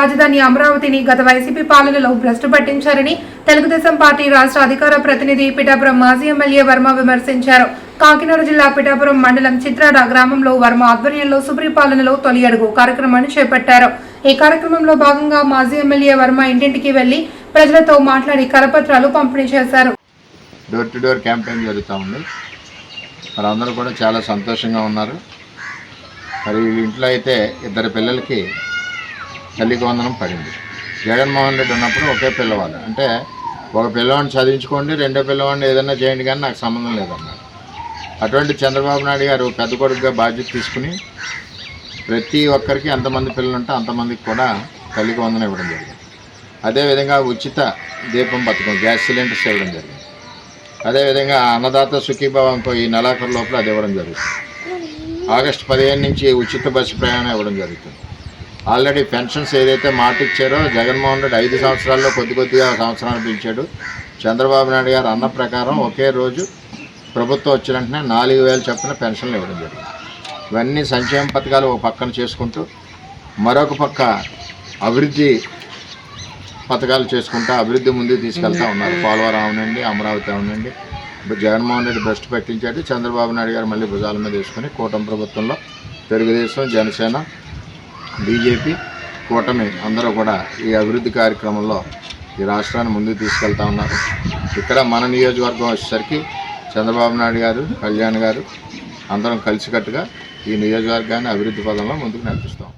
రాజధాని అమరావతిని గత వైసీపీ పాలనలో భ్రష్టు పట్టించారని తెలుగుదేశం పార్టీ రాష్ట్ర అధికార ప్రతినిధి పిఠాపురం మాజీ ఎమ్మెల్యే వర్మ విమర్శించారు. కాకినాడ జిల్లా పిఠాపురం మండలం చిత్రాడ గ్రామంలో వర్మ ఆధ్వర్యంలో సుప్రీపాలనలో తొలి అడుగు కార్యక్రమాన్ని చేపట్టారు. ఈ కార్యక్రమంలో భాగంగా మాజీ ఎమ్మెల్యే వర్మ ఇంటింటికి వెళ్ళి ప్రజలతో మాట్లాడి కరపత్రాలు పంపిణీ చేశారు. డోర్ టు డోర్ క్యాంపెయిన్ జరుగుతూ ఉంది. మరి అందరూ కూడా చాలా సంతోషంగా ఉన్నారు. మరి ఇంట్లో అయితే ఇద్దరు పిల్లలకి తల్లికి వందనం పడింది. జగన్మోహన్ రెడ్డి ఉన్నప్పుడు ఒకే పిల్లవాడు. అంటే ఒక పిల్లవాడిని చదివించుకోండి రెండో పిల్లవాడిని ఏదైనా చేయండి కానీ నాకు సంబంధం లేదన్నారు. అటువంటి చంద్రబాబు నాయుడు గారు పెద్ద కొడుకుగా బాధ్యత తీసుకుని ప్రతి ఒక్కరికి ఎంతమంది పిల్లలు ఉంటే అంతమందికి కూడా తల్లికి వందనం ఇవ్వడం జరిగింది. అదేవిధంగా ఉచిత దీపం పథకం గ్యాస్ సిలిండర్స్ ఇవ్వడం జరిగింది. అదేవిధంగా అన్నదాత సుఖీభావంతో ఈ నెలాఖరు లోపల అది ఇవ్వడం జరుగుతుంది. ఆగస్టు పదిహేను నుంచి ఉచిత బస్సు ప్రయాణం ఇవ్వడం జరుగుతుంది. ఆల్రెడీ పెన్షన్స్ ఏదైతే మాట ఇచ్చారో జగన్మోహన్ రెడ్డి ఐదు సంవత్సరాల్లో కొద్ది కొద్దిగా సంవత్సరాలు పెంచాడు చంద్రబాబు నాయుడు గారు అన్న ప్రకారం ఒకే రోజు ప్రభుత్వం వచ్చిన వెంటనే నాలుగు వేలు చొప్పున పెన్షన్లు ఇవ్వడం జరిగింది. ఇవన్నీ సంక్షేమ పథకాలు ఒక పక్కన చేసుకుంటూ మరొక పక్క అభివృద్ధి పథకాలు చేసుకుంటా అభివృద్ధి ముందుకు తీసుకెళ్తా ఉన్నారు. పోలవరం అవునండి అమరావతి అవునండి జగన్మోహన్ రెడ్డి భ్రష్టు పెట్టించాడు. చంద్రబాబు నాయుడు గారు మళ్ళీ భుజాల మీద వేసుకొని కూటమి ప్రభుత్వంలో తెలుగుదేశం జనసేన బీజేపీ కూటమి అందరూ కూడా ఈ అభివృద్ధి కార్యక్రమంలో ఈ రాష్ట్రాన్ని ముందుకు తీసుకెళ్తా ఉన్నారు. ఇక్కడ మన నియోజకవర్గం వచ్చేసరికి చంద్రబాబు నాయుడు గారు కళ్యాణ్ గారు అందరం కలిసికట్టుగా ఈ నియోజకవర్గాన్ని అభివృద్ధి పదంలో ముందుకు నడిపిస్తాం.